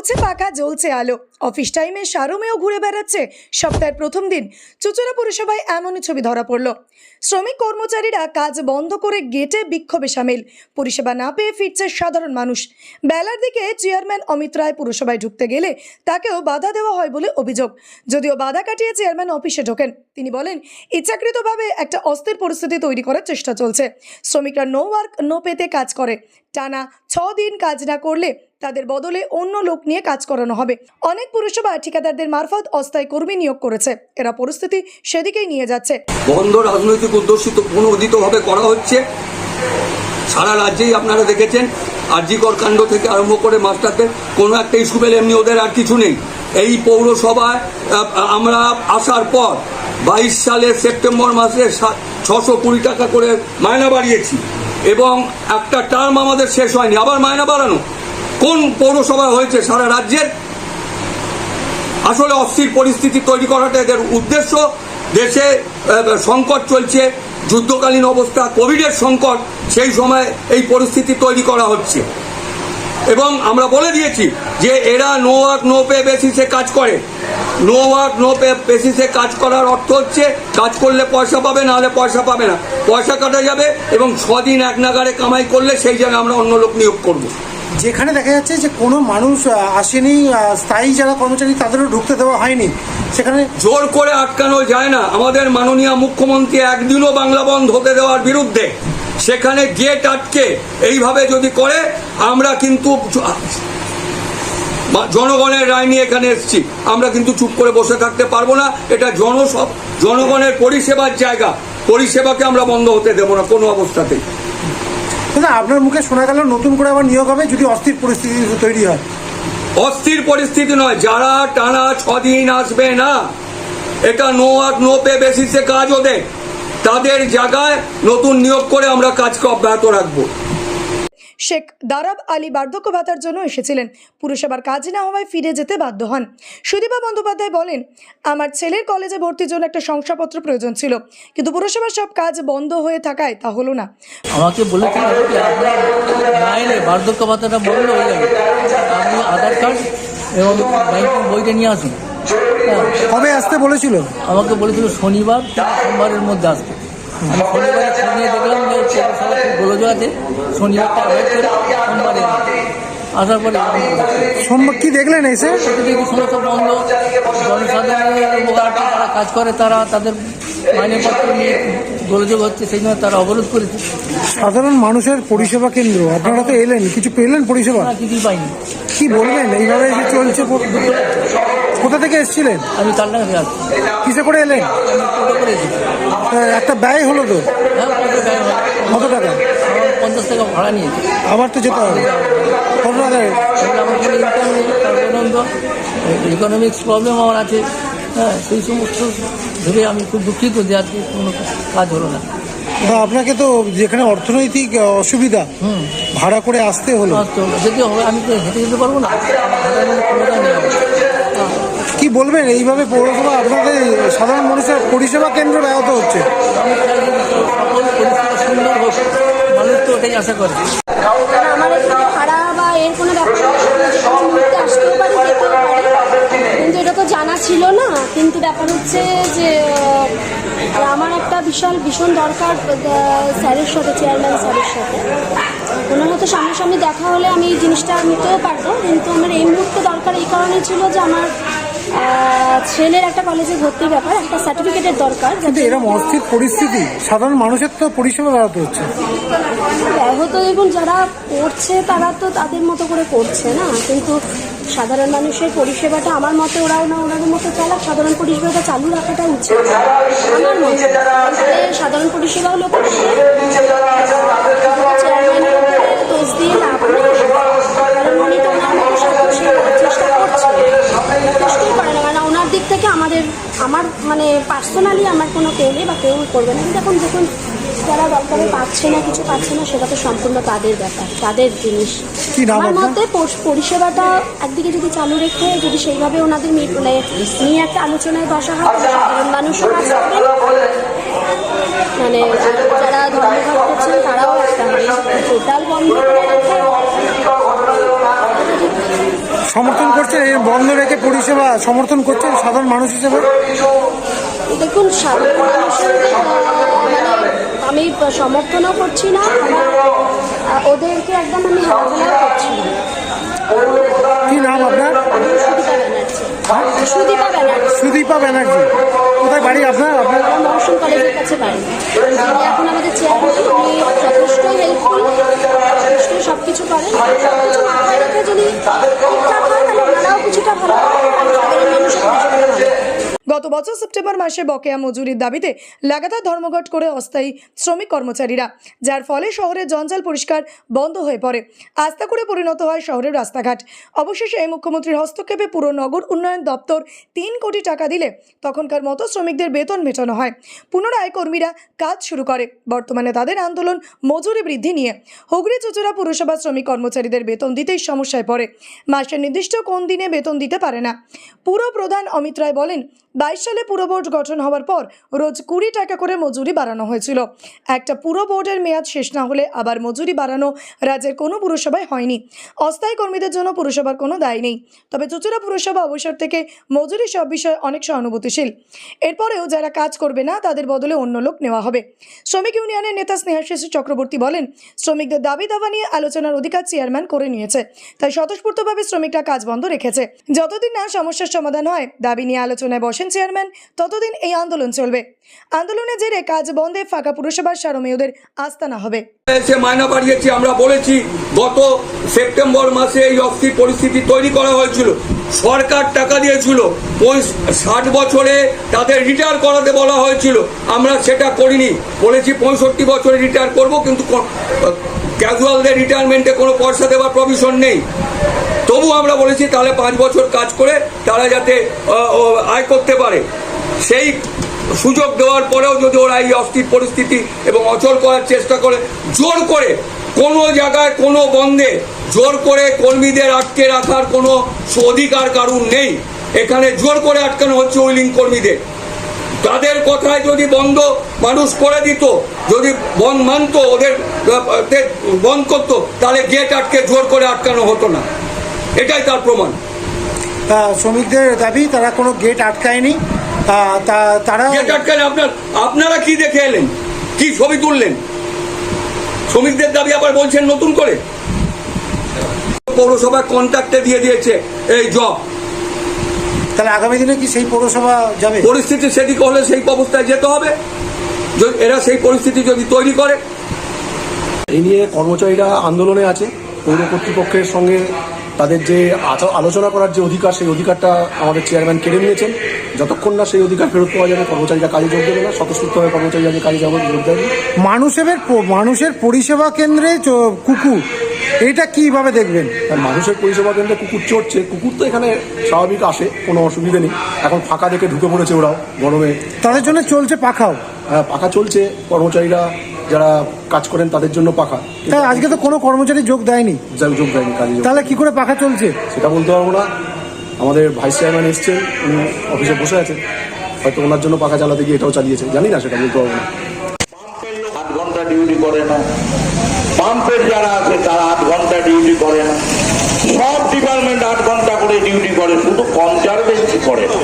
চলছে পাখা জ্বলছে আলো। অফিস টাইমে সারমেও ঘুরে বেড়াচ্ছে সপ্তাহের প্রথম দিন। চুচুড়া পুরসভায় এমনই ছবি ধরা পড়ল। শ্রমিক কর্মচারীরা কাজ বন্ধ করে গেটে বিক্ষোভে সামিল। পরিষেবা না পেয়ে ফিরছে সাধারণ মানুষ। বেলার দিকে চেয়ারম্যান অমিত রায় পুরসভায় ঢুকতে গেলে তাকেও বাধা দেওয়া হয় বলে অভিযোগ। যদিও বাধা কাটিয়ে চেয়ারম্যান অফিসে ঢোকেন। তিনি বলেন, ইচ্ছাকৃতভাবে একটা অস্থির পরিস্থিতি তৈরি করার চেষ্টা চলছে। শ্রমিকরা নো ওয়ার্ক নো পেতে কাজ করে। টানা ছ দিন কাজ না করলে তাদের বদলে অন্য লোক নিয়ে কাজ করানো হবে। অনেক পুরসভা ঠিকাদারদের মারফত অস্থায়ী কর্মী নিয়োগ করেছে। এরা পরিস্থিতি সেদিকেই নিয়ে যাচ্ছে। বন্ধ রাজনৈতিক উদ্দেশিত পুনরুদিতভাবে করা হচ্ছে। সারা রাজ্যেই আপনারা দেখেছেন, আরজিকর কাণ্ড থেকে আরম্ভ করে মাস্টারদের কোনো একটা ইস্যু পেলে এমনি ওদের আর কিছু নেই। এই পৌরসভায় আমরা আসার পর বাইশ সালের সেপ্টেম্বর মাসে ছশো কুড়ি টাকা করে মায়না বাড়িয়েছি। এবং একটা টার্ম আমাদের শেষ হয়নি, আবার মায়না বাড়ানো। কোন পৌরসভা হয়েছে সারা রাজ্যের? আসলে অস্থির পরিস্থিতি তৈরি করাটা এদের উদ্দেশ্য। দেশে সংকট চলছে, যুদ্ধকালীন অবস্থা, কোভিডের সংকট, সেই সময় এই পরিস্থিতি তৈরি করা হচ্ছে। এবং আমরা বলে দিয়েছি যে এরা নো ওয়ার্ক, নো পে বেসিসে কাজ করে। নো ওয়ার্ক, নো পে বেসিসে কাজ করার অর্থ হচ্ছে কাজ করলে পয়সা পাবে, না হলে পয়সা পাবে না। পয়সা কাটা যাবে এবং ছদিন এক নাগারে কামাই করলে সেই জায়গায় আমরা অন্য লোক নিয়োগ করব। যেখানে দেখা যাচ্ছে যে কোনো মানুষ আসেনি স্থায়ী যারা কর্মচারী তাদেরও ঢুকতে দেওয়া হয়নি। সেখানে জোর করে আটকানো যায় না। আমাদের মাননীয় মুখ্যমন্ত্রী একদিনও বাংলা বন্ধ হতে দেওয়ার বিরুদ্ধে। সেখানে গেট আটকে এইভাবে যদি করে, আমরা কিন্তু জনগণের রায় নিয়ে এখানে এসেছি। আমরা কিন্তু চুপ করে বসে থাকতে পারব না। এটা জনসব জনগণের পরিষেবার জায়গা। পরিষেবাকে আমরা বন্ধ হতে দেবো না কোনো অবস্থাতেই। কিন্তু আপনার মুখে শোনা গেল নতুন করে আবার নিয়োগ হবে যদি অস্থির পরিস্থিতি তৈরি হয়। অস্থির পরিস্থিতি নয়, যারা টানা ছদিন আসবে না, এটা নো আর নো পে বেসিসে কাজ ওদের। তাদের জায়গায় নতুন নিয়োগ করে আমরা কাজকে অব্যাহত রাখব। শেখ দারাব আলী বার্ধক্য ভাতার জন্য এসেছিলেন। পুরসভার কাজ না হওয়ায় ফিরে যেতে বাধ্য হন। সুদীপা বন্দ্যোপাধ্যায় বলেন আমার ছেলের কলেজে ভর্তির জন্য একটা শংসাপত্র প্রয়োজন ছিল কিন্তু পুরসভার সব কাজ বন্ধ হয়ে থাকায় তা হলো না। আমাকে বলেছিল যে না এলে বার্ধক্য ভাতাটা বন্ধ হয়ে যাবে। আপনি আধার কার্ড এবং ব্যাংকের বইটা নিয়ে আসুন। কবে আসতে বলেছিল? আমাকে বলেছিল শনিবার সোমবারের মধ্যে আসতে আমি শনিবারে ফোন দেখলাম যে পৌরসভা খুব গোলজ আছে। শনিবারটা অ্যাভয়েড করে সোমবারে আসার পরে। সোমবার কি দেখলেন এসে? সমস্ত বন্ধ জনসাধারণ যারা কাজ করে তারা তাদের মাইনেপত্র নিয়ে গোলযোগ হচ্ছে সেই জন্য তারা অবরোধ করেছে। সাধারণ মানুষের পরিষেবা কেন্দ্র আপনারা তো এলেন কিছু পেলেন পরিষেবা? না কিছুই পাইনি। কি বলবেন এইভাবে যে চলছে কোথা থেকে এসেছিলেন? আমি কালনা থেকে আসছি। কিসে করে এলেন? আহ, একটা ব্যয় হলো তো। হ্যাঁ কত হয়? টাকা? পঞ্চাশ টাকা ভাড়া নিয়েছে। আবার তো যেতে হবে। কত টাকা? ইকোনমিক্স প্রবলেম আমার আছে। হ্যাঁ সেই সমস্ত ধরে আমি খুব দুঃখিত যে আজকে কোনো কাজ হলো না। বা আপনাকে তো যেখানে অর্থনৈতিক অসুবিধা হুম। ভাড়া করে আসতে হলো। আর তো যেতে হবে আমি তো হেঁটে যেতে পারব না। কি বলবেন? এইভাবে পৌরসভা আপনাদের সাধারণ মানুষের পরিষেবা কেন্দ্র ব্যাহত হচ্ছে। মানুষ তো ওটাই আশা করে আর আমার এখানে ভাড়া বা এর কোনো ব্যাপার না। আমি যে কোনো মুহূর্তে আসতেও পারি যেতেও পারি কিন্তু এটা তো জানা ছিল না, কিন্তু ব্যাপার হচ্ছে যে আমার একটা বিশাল, ভীষণ দরকার স্যারের সাথে চেয়ারম্যান স্যারের সাথে। ওনার মতো সামনাসামনি দেখা হলে আমি এই জিনিসটা নিতেও পারব, কিন্তু আমার এই মুহূর্তে দরকার এই কারণে ছিল যে আমার ছেলের একটা কলেজে ভর্তির ব্যাপার একটা সার্টিফিকেটের দরকার কিন্তু এরকম অস্থির পরিস্থিতি সাধারণ মানুষের তো পরিষেবা ব্যাহত হচ্ছে। ব্যাহত দেখুন যারা করছে তারা তো তাদের মতো করে করছে না। কিন্তু সাধারণ মানুষের পরিষেবাটা আমার মতে ওরাও না ওনাদের মতো চালাক। সাধারণ পরিষেবাটা চালু রাখাটা উচিত। আমার মতে। সাধারণ পরিষেবাও লোক দোষ দিয়ে লাভ নেই কারণ উনি তো ওনার মতো সব কিছু করার চেষ্টা করছে চেষ্টাই করে না কারণ ওনার দিক থেকে আমাদের আমার মানে পার্সোনালি আমার কোনো কেউ নেই বা কেউ করবে না। কিন্তু এখন দেখুন যারা দরকারে পাচ্ছে না কিছু পাচ্ছে না সেটা তো সম্পূর্ণ তাদের ব্যাপার তাদের জিনিস। আমার? মতে পরিষেবাটা একদিকে যদি চালু রেখে যদি সেইভাবে ওনাদের মানে নিয়ে একটা আলোচনায় বসা হয় সাধারণ মানুষও কাজ মানে যারা ধর্মঘট করছেন তারাও একটা টোটাল বন্ধ করে রেখে সমর্থন করছেন এই বন্ধ রেখে পরিষেবা সমর্থন করছেন সাধারণ মানুষ হিসেবে? দেখুন সাধারণ মানুষের মানে আমি সমর্থনও করছি না ওদেরকে একদম আমি হারাধনাও করছি না। কি নাম আপনার? সুদীপা ব্যানার্জি। সুদীপা ব্যানার্জি। কোথায় বাড়ি আপনার? আপনার? আমার মৌসুম কলেজের কাছে বাড়ি। এখন আমাদের চেয়ারম্যান উনি যথেষ্টই হেল্পফুল যথেষ্টই সব কিছু করেন। বছর সেপ্টেম্বর মাসে বকেয়া মজুরির দাবিতে লাগাতার ধর্মঘট করে অস্থায়ী শ্রমিক কর্মচারীরা, যার ফলে শহরের জঞ্জাল পরিষ্কার বন্ধ হয়ে পড়ে। আস্থা করে পরিণত হয় শহরের রাস্তাঘাট। অবশেষে এই মুখ্যমন্ত্রীর হস্তক্ষেপে পুরো নগর উন্নয়ন দপ্তর তিন কোটি টাকা দিলে তখনকার মতো শ্রমিকদের বেতন মেটানো হয়। পুনরায় কর্মীরা কাজ শুরু করে। বর্তমানে তাদের আন্দোলন মজুরি বৃদ্ধি নিয়ে। হুগলি চুচুড়া পুরসভা শ্রমিক কর্মচারীদের বেতন দিতেই সমস্যায় পড়ে। মাসের নির্দিষ্ট কোন দিনে বেতন দিতে পারে না। পুরো প্রধান অমিত রায় বলেন, বাইশ সালে পুরো বোর্ড গঠন হওয়ার পর রোজ কুড়ি টাকা করে মজুরি বাড়ানো হয়েছিল। একটা পুরো বোর্ডের মেয়াদ শেষ না হলে আবার মজুরি বাড়ানো রাজ্যের কোনো পুরসভায় হয়নি। অস্থায়ী কর্মীদের জন্য পুরসভার কোনো দায় নেই। তবে চুচুড়া পুরসভা অবসর থেকে মজুরি সব বিষয়ে অনেক সহানুভূতিশীল। এরপরেও যারা কাজ করবে না, তাদের বদলে অন্য লোক নেওয়া হবে। শ্রমিক ইউনিয়নের নেতা স্নেহাশিস চক্রবর্তী বলেন, শ্রমিকদের দাবি দাবা নিয়ে আলোচনার অধিকার চেয়ারম্যান করে নিয়েছে, তাই স্বতঃস্ফূর্তভাবে শ্রমিকরা কাজ বন্ধ রেখেছে। যতদিন না সমস্যার সমাধান হয়, দাবি নিয়ে আলোচনায় বসেন চেয়ারম্যান। ততদিন এই আন্দোলন চলবে। আন্দোলনের জেরে কাজ বন্ধে ফাঁকা পুরসভার সারমেয়দের আস্তানা হবে। এসে মায়না বাড়িয়েছি, আমরা বলেছি, গত সেপ্টেম্বর মাসে এই অস্থির পরিস্থিতি তৈরি করা হয়েছিল। সরকার টাকা দিয়েছিল পঁয়ষ- ষাট বছরে তাদের রিটায়ার করাতে বলা হয়েছিল। আমরা সেটা করিনি। বলেছি, পঁয়ষট্টি বছরে রিটায়ার করব, কিন্তু ক্যাজুয়ালদের রিটায়ারমেন্টে কোনো পয়সা দেওয়ার প্রভিশন নেই। তবু আমরা বলেছি তাহলে পাঁচ বছর কাজ করে তারা যাতে আয় করতে পারে। সেই সুযোগ দেওয়ার পরেও যদি ওরা এই অস্থির পরিস্থিতি এবং অচল করার চেষ্টা করে, জোর করে কোনো জায়গায়, কোনো বন্ধে জোর করে কর্মীদের আটকে রাখার কোনো অধিকার কারণ নেই। এখানে জোর করে আটকানো হচ্ছে উইলিং কর্মীদের। তাদের কথায় যদি বন্ধ মানুষ করে দিত, যদি বন্ধ মানতো, ওদের বন্ধ করতো, তাহলে গেট আটকে জোর করে আটকানো হতো না। এটাই তার প্রমাণ। শ্রমিকদের দাবি তারা কোনো গেট আটকায়নি। তারা গেট আটকালে আপনার আপনারা কি দেখে এলেন? কি ছবি তুললেন? শ্রমিকদের দাবি আবার বলছেন নতুন করে? পৌরসভা কন্ট্রাক্টে দিয়ে দিয়েছে এই জব তাহলে আগামী দিনে কি সেই পৌরসভা যাবে? পরিস্থিতি সেদিকে হলে সেই অবস্থায় যেতে হবে। এরা সেই পরিস্থিতি যদি তৈরি করে। এই নিয়ে কর্মচারীরা আন্দোলনে আছে পৌর কর্তৃপক্ষের সঙ্গে তাদের যে আলোচনা করার যে অধিকার সেই অধিকারটা আমাদের চেয়ারম্যান কেড়ে নিয়েছেন। যতক্ষণ না সেই অধিকার ফেরত পাওয়া যাবে কর্মচারীরা কাজে যোগ দেবে না। স্বতঃস্ফূর্তভাবে কর্মচারীরা যে কাজে যাবে যোগ দেবে মানুষের মানুষের পরিষেবা কেন্দ্রে কুকুর এটা কীভাবে দেখবেন? মানুষের পরিষেবা কেন্দ্রে কুকুর চড়ছে। কুকুর তো এখানে স্বাভাবিক আসে কোনো অসুবিধে নেই। এখন ফাঁকা দেখে ঢুকে পড়েছে ওরাও গরমে। তাদের জন্য চলছে পাখাও। হ্যাঁ, পাখা চলছে কর্মচারীরা যারা কাজ করেন তাদের জন্য পাখা। তাই আজকে তো কোনো কর্মচারী যোগ দেয়নি। যোগ দেয়নি কাজে যোগ তাহলে কি করে পাখা চলছে? সেটা বলতে পারব না। আমাদের ভাইস চেয়ারম্যান এসছেন উনি অফিসে বসে আছেন। হয়তো ওনার জন্য পাখা চালাতে গিয়ে এটাও চালিয়েছে জানি না সেটা বলতে পারব না। আট ঘণ্টা ডিউটি করে না। পাম্পের যারা আছে তারা আট ঘণ্টা ডিউটি করে না। সব ডিপার্টমেন্ট আট ঘণ্টা করে ডিউটি করে শুধু কনজারভেন্সি করে না।